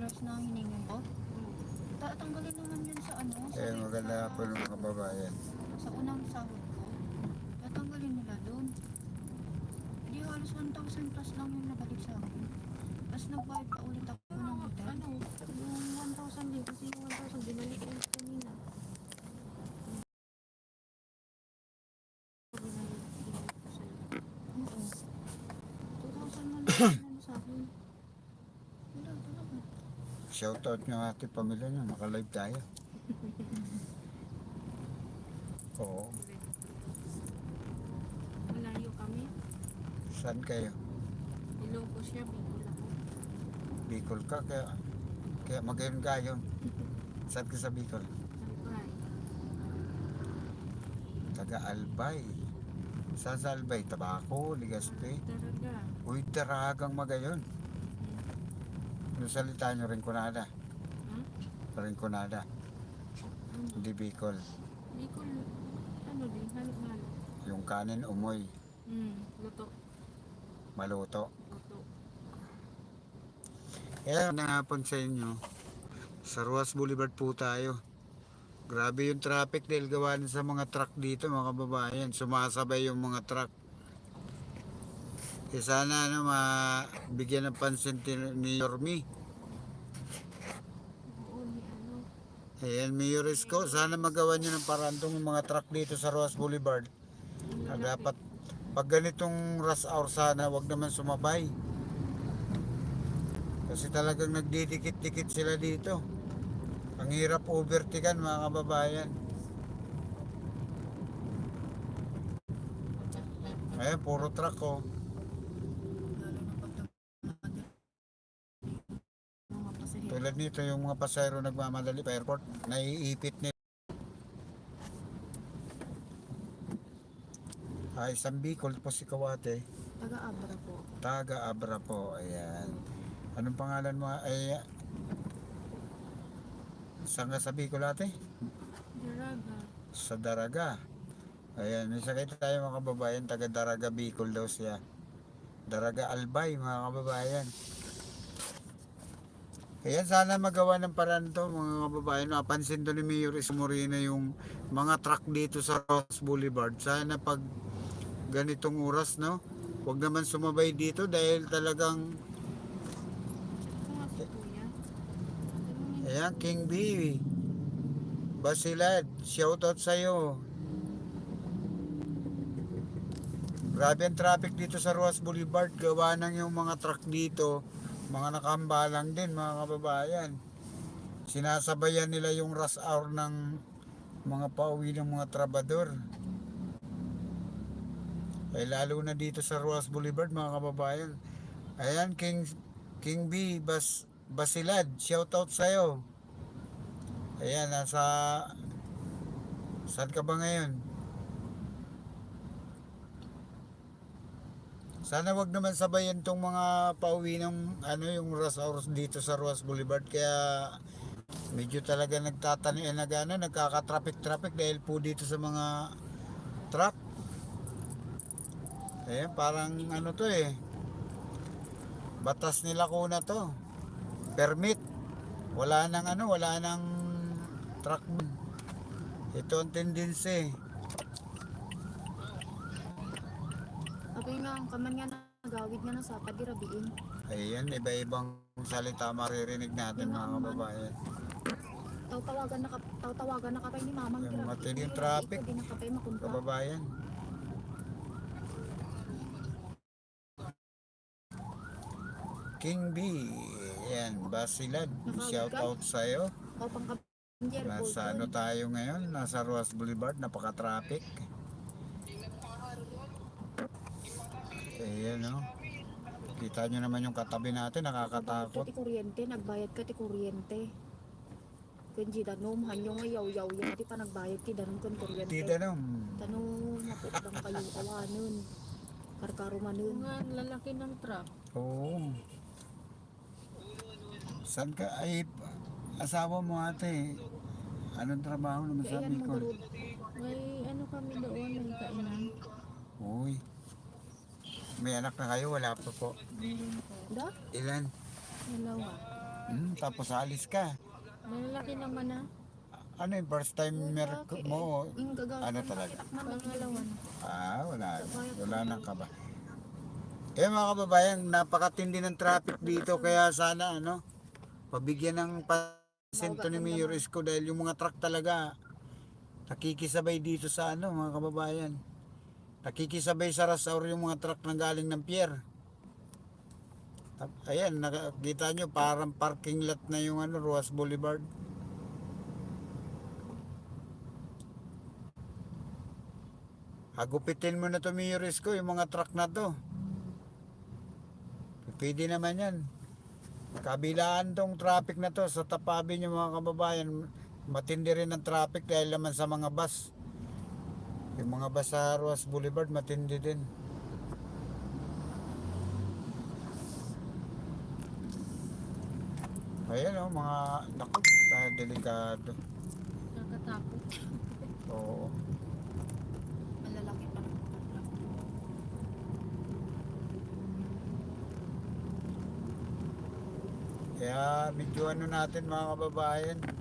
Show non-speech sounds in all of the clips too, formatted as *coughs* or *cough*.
dollars na hiningi ko. Tatanggalin naman yun sa ano. sa Eh, maganda sa- po ng mga kababayan. Sa unang sahod ko. Tatanggalin nila doon. Di halos 1,000 plus lang yung nabalik sa akin. Tapos nagbayad pa ulit ako ng hotel. Ano, yung 1,000 din kasi yung 1,000 binalik ulit kanina. Binalik ko sa'yo. Oo. 2,000 man lang ano sa akin. Wala talaga. Shoutout nyo ate pamilya nyo, nakalive tayo. *laughs* Oo. Malayo kami. Saan kayo? Iloko siya, bigol ako. Bicol ka, kaya, kaya magayon kayo. *laughs* Saan ka sa Bicol? Albay. Taga Albay. Saan sa Albay? Tabako, Ligaspi. Talaga. Uy, taragang magayon. Ano salita nyo, Rinconada? Hmm? Rinconada. Ano? Hindi Bicol. Bicol, ano din, halo-halo. Yung kanin umoy, Hmm, luto. maluto. Luto. Kaya nangapon sa inyo, sa Ruas Boulevard po tayo. Grabe yung traffic dahil gawa na sa mga truck dito mga kababayan. Sumasabay yung mga truck. Eh sana ano, mabigyan ng pansin ni Yormi. Ayan, Mayor Isko, sana magawa nyo ng paraan tong mga truck dito sa Ruas Boulevard. Na dapat, pag ganitong rush hour sana, wag naman sumabay. Kasi talagang nagdidikit-dikit sila dito. Ang hirap overtikan mga kababayan. Ayan, puro truck oh. Lalo na pag mga nito yung mga pasayro nagmamadali pa airport, naiipit nila. Ay, isang Bicol po si Kawate. Taga-abra po. Taga Abra po. Ayan. Anong pangalan mo? Ay, saan ka sa Bicol ate? Daraga. Sa Daraga. Ayan, may sakit tayo mga kababayan. Taga Daraga Bicol daw siya. Daraga Albay mga kababayan. Kaya sana magawa ng paraan to mga kababayan. Mapansin to ni Mayor Ismorina yung mga truck dito sa Ross Boulevard. Sana pag ganitong oras, no? Huwag naman sumabay dito dahil talagang Ayan, King B. Basilad, shoutout sa'yo. Grabe ang traffic dito sa Ruas Boulevard. Gawa nang yung mga truck dito. Mga nakambalang din, mga kababayan. Sinasabayan nila yung rush hour ng mga pauwi ng mga trabador. Eh, lalo na dito sa Ruas Boulevard, mga kababayan. Ayan, King, King B. Bas, Basilad, shoutout sa'yo. Ayan, nasa... Saan ka ba ngayon? Sana wag naman sabayan tong mga pauwi ng ano yung rush dito sa Ruas Boulevard kaya medyo talaga nagtatani eh, nag, ano, nagkaka-traffic traffic dahil po dito sa mga truck. Ayan, parang ano to eh. Batas nila ko na to. Permit. Wala nang ano, wala nang truck. Ito ang tendency. Sabi nga, ang kaman nga nagawid nga na sa pagirabiin. Ayan, iba-ibang salita maririnig natin mga kababayan. Taw-tawagan na ka, taw-tawagan na kapay ni mamang Yung grabe. matinding traffic. Hindi na kapay makunta. Kababayan. King B. Ayan, Basilad. Shout out sa'yo. Kaw pang kabinjer. Nasa ano tayo ngayon? Nasa Ruas Boulevard. Napaka-traffic. Ayan, no? Kita nyo naman yung katabi natin. Nakakatakot. Ti kuryente, nagbayad ka ti kuryente. Kunji danom, hanyo nga yaw-yaw yaw. Di pa nagbayad ti danom kun kuryente. Tida no. Tanong, maputang kayo awanon. Karkaro manon. nga, lalaki ng truck. Oo. Saan ka? Ay, asawa mo ate. Anong trabaho naman sa yan Bicol? May ano kami doon, may kainan. Uy. May anak na kayo? Wala pa po. Da? Ilan? Dalawa. Hmm, tapos alis ka. Malalaki naman na. Ano yung first time mer mo? Ano talaga? na Pangalawan. Ah, wala. Wala nang kaba. Eh mga kababayan, napakatindi ng traffic dito kaya sana ano, pabigyan ng pansin to ni Mayor Isko dahil yung mga truck talaga nakikisabay dito sa ano mga kababayan. Nakikisabay sa Rasaur yung mga truck na galing ng pier. Ayan, nakikita nyo parang parking lot na yung ano, Ruas Boulevard. Hagupitin mo na to Mayor Isko, yung mga truck na to. Pwede naman yan. Kabilaan tong traffic na to sa tapabi niyo mga kababayan. Matindi rin ang traffic dahil naman sa mga bus. Yung mga bus sa Ruas Boulevard matindi din. Ayan o, mga naku, dahil delikado. Nakatakot. Oo. Malalaki pa. Kaya medyo ano natin mga kababayan.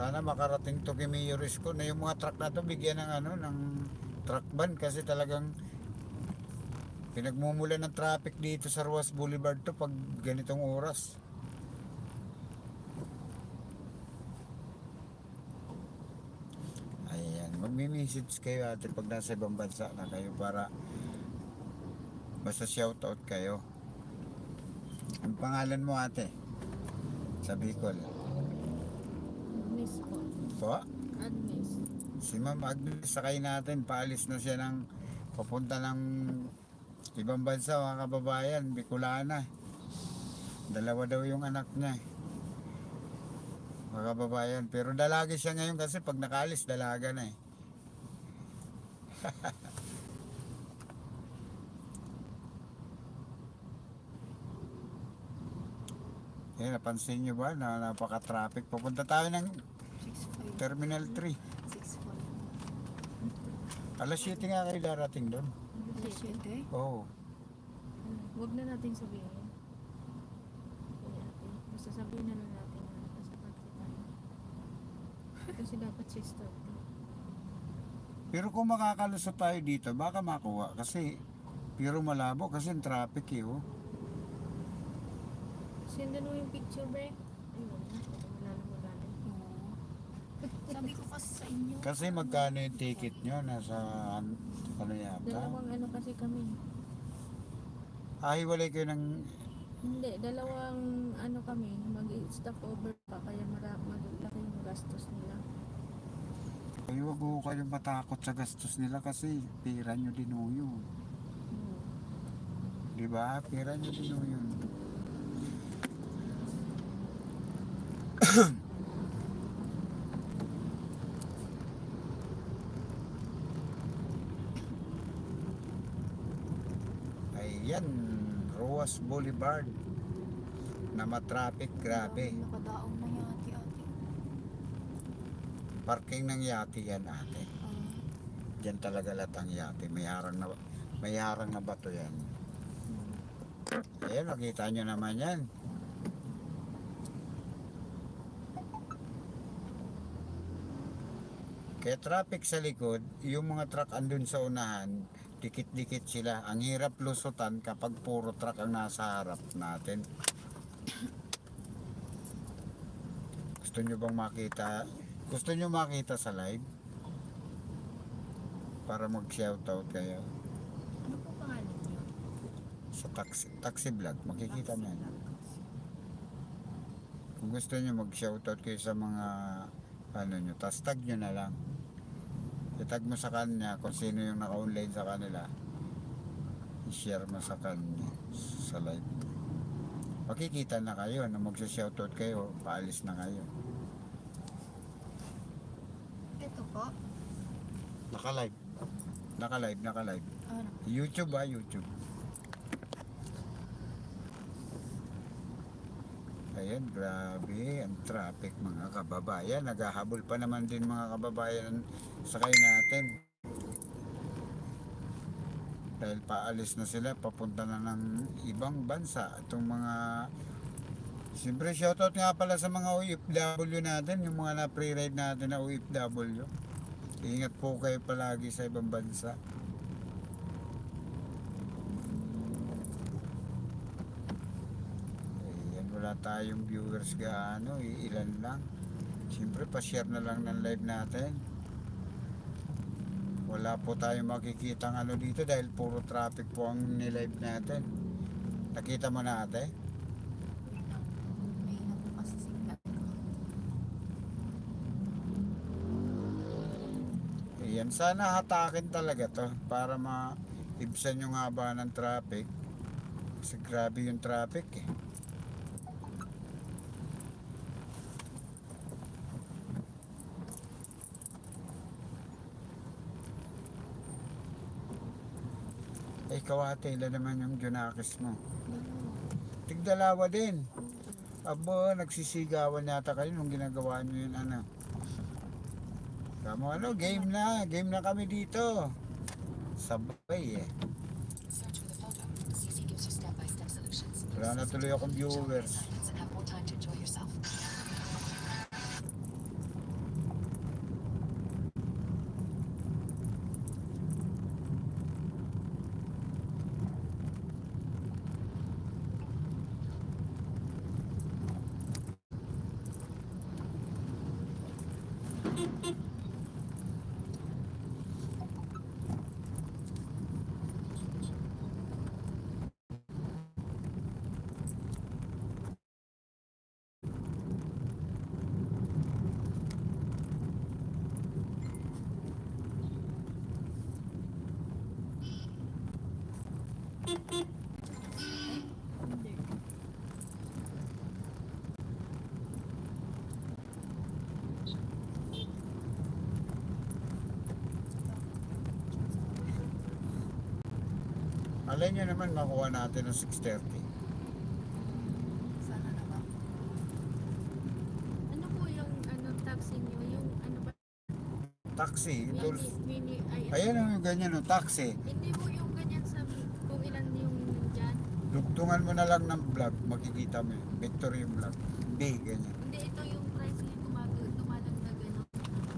Sana makarating to kay Mayor Isko na yung mga truck na to bigyan ng ano ng truck ban kasi talagang pinagmumula ng traffic dito sa Ruas Boulevard to pag ganitong oras. Ayan, magmi-message kayo ate pag nasa ibang bansa na kayo para basta shoutout kayo. Ang pangalan mo ate? Sa Bicol. Agnes po. Po? Agnes. Si Ma'am Agnes sakay natin. Paalis na siya ng papunta ng ibang bansa mga kababayan. Bicolana. Dalawa daw yung anak niya. Mga kababayan. Pero dalagi siya ngayon kasi pag nakaalis dalaga na eh. *laughs* Eh, napansin nyo ba na napaka-traffic? Pupunta tayo ng 6'5". Terminal 3. 6'5". Alas 7 nga kayo darating doon. Alas 7. Oo. Huwag na natin sabihin. Basta sabihin na lang natin na nasa taxi tayo. Kasi dapat 6.30. Pero kung makakalusot tayo dito, baka makuha. Kasi, pero malabo kasi yung traffic eh. Oh. Sendan mo yung picture, bre. Ayun, wala na magaling. Oo. Sabi ko kasi sa inyo. Kasi magkano yung ticket nyo? Nasa an- ano yata? Dalawang ano kasi kami. Ah, hiwalay kayo ng... Hindi, dalawang ano kami, mag-stop over pa kaya mara malaki yung gastos nila. Ay, wag ho kayong matakot sa gastos nila kasi pira nyo din ho yun. Hmm. Di ba? Pira nyo din ho yun. *coughs* Ayan, Ruas Boulevard na matraffic grabe. Nakadaong na yati ate. Parking ng yati yan ate. Ah, Diyan talaga latang yati. May harang na, may harang na bato yan. Ayan, makita nyo naman yan. Kaya traffic sa likod, yung mga truck andun sa unahan, dikit-dikit sila. Ang hirap lusutan kapag puro truck ang nasa harap natin. Gusto nyo bang makita? Gusto nyo makita sa live? Para mag-shoutout kayo ano po pangalan sa taxi, taxi vlog. Makikita nyo. yan. Kung gusto nyo mag-shoutout kayo sa mga ano nyo, tas tag nyo na lang. I-tag mo sa kanya kung sino yung naka-online sa kanila. I-share mo sa kanya sa live. Makikita na kayo na mag-shoutout kayo, paalis na kayo. Ito po. Naka-live. Naka-live, naka-live. Ano? YouTube ah, YouTube. Ayan, grabe ang traffic mga kababayan. Naghahabol pa naman din mga kababayan sakay natin. Dahil paalis na sila, papunta na ng ibang bansa. Itong mga Siyempre, shoutout nga pala sa mga OFW natin, yung mga na-pre-ride natin na OFW. Ingat po kayo palagi sa ibang bansa. Ayan, wala tayong viewers gaano, ilan lang. Siyempre, pa-share na lang ng live natin. Wala po tayong makikita ano dito dahil puro traffic po ang nilive natin. Nakita mo na ate? Ko. Ayan, sana hatakin talaga to para maibsan yung haba ng traffic. Kasi grabe yung traffic eh. Ikaw ate, ilan naman yung Junakis mo? Dalawa. Tigdalawa din. Abo, nagsisigawan yata kayo nung ginagawa nyo yun, ano. Kamo ano, game na. Game na kami dito. Sabay eh. Wala na tuloy akong viewers. Ha ha ha! Alay nyo naman makuha natin ng 6.30. Sana naman. Ano po yung ano taxi niyo? Yung ano ba? Taxi. Mini, Tools. mini, ay, Ayan ang yung ganyan, no, taxi. Hindi po yung ganyan sa kung ilan yung dyan. Dugtungan mo na lang ng vlog, makikita mo yun. Victory yung vlog. B, ganyan. Hindi, ito yung price niya tumag tumadagdag ano.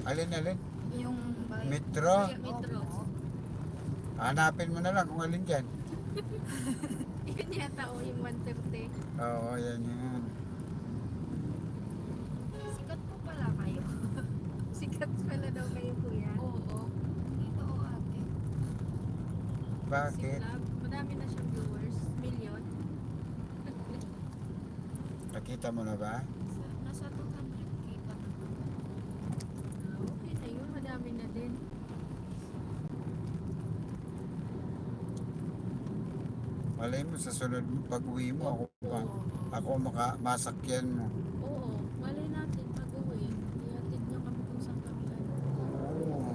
Alin, alin? Yung bayad. Metro. Kaya metro. Hanapin mo na lang kung alin dyan. *laughs* Yun yata o yung 130. Oo, yan yun. Sikat po pala kayo. *laughs* Sikat pala daw kayo kuya. Oo. Dito o ate. Bakit? Siklab. Madami na siyang viewers. Million. *laughs* Nakita mo na ba? Sa- Nasa 200k pa na. Ah, okay na yun. Madami na din. Malay mo, sa sunod mo, pag uwi mo, ako pa. Ako maka, masakyan mo. Oo. Malay natin pag uwi. Ihatid niyo kami kung saan kami. Oo.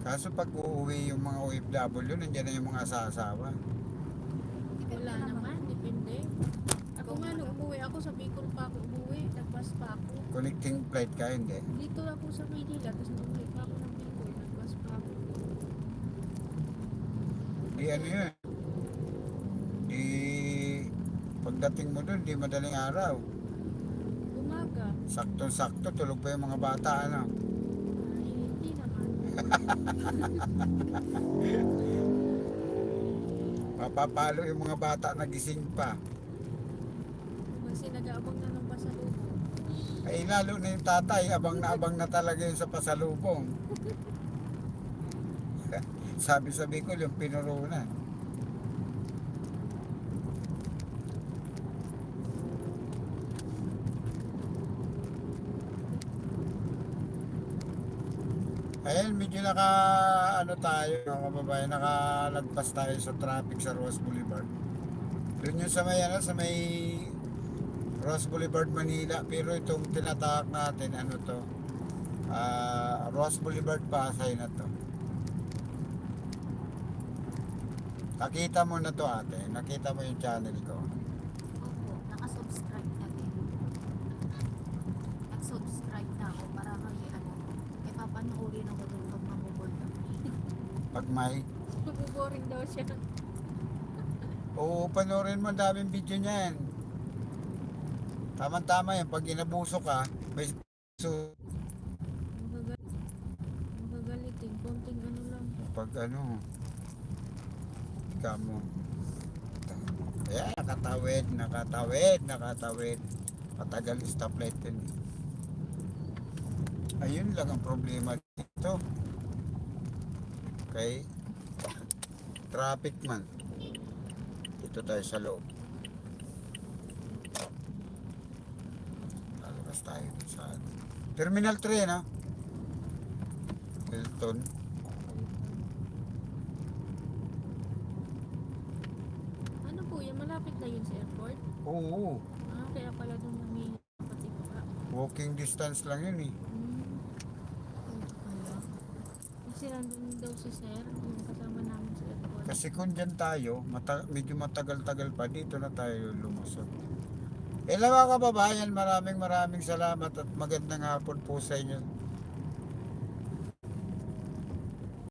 Kaso pag uuwi yung mga OFW, nandiyan na yung mga asawa. Wala naman. Depende. Ako nga nung umuwi ako sa Bicol pa ako umuwi. Nagpas pa ako. Connecting flight ka, hindi. Dito ako sa Maynila. Tapos umuwi pa ako ng Bicol. Nagpas pa ako. Di ano yun. Di pagdating mo dun, di madaling araw. Umaga. Saktong-sakto, tulog pa yung mga bata, ano. Ay, hindi naman. Mapapalo yung mga bata nagising pa. Kasi nag-aabang na ng pasalubong. Ay lalo na yung tatay, abang na abang na talaga yun sa pasalubong. Sabi sa Bicol, yung pinuro na. Ayan, medyo naka ano tayo mga kababayan, nakalagpas tayo sa traffic sa Ross Boulevard. Doon yun sa may ano, sa may Ross Boulevard, Manila. Pero itong tinatahak natin, ano to? ah Ross Boulevard, Pasay na to. Nakita mo na to ate. Nakita mo yung channel ko. Opo, nakasubscribe na din. Nag-subscribe na ako para may ano, may papanoorin ako doon pag mabubol na. Pag may, Mabuboring daw siya. oo, panoorin mo, daming video niyan. Tama-tama yan. Pag inabuso ka, may so, Magagal magagalitin. Konting ano lang. pag ano, ika mo. Ayan, nakatawid, nakatawid, nakatawid. Matagal stoplight yun. eh. Ayun lang ang problema dito. Okay. Traffic man. Dito tayo sa loob. Lalabas tayo sa ano. Terminal 3, no? Hilton. Ano po yan? Malapit na yun sa airport? Oo, Ah, kaya pala doon pati baka. walking distance lang yun eh. Hmm. Wala. Kasi nandun daw si sir, yung kasama namin sa airport. Kasi kung dyan tayo, mata- medyo matagal-tagal pa, dito na tayo lumusot. Eh mga kababayan, maraming maraming salamat at magandang hapon po sa inyo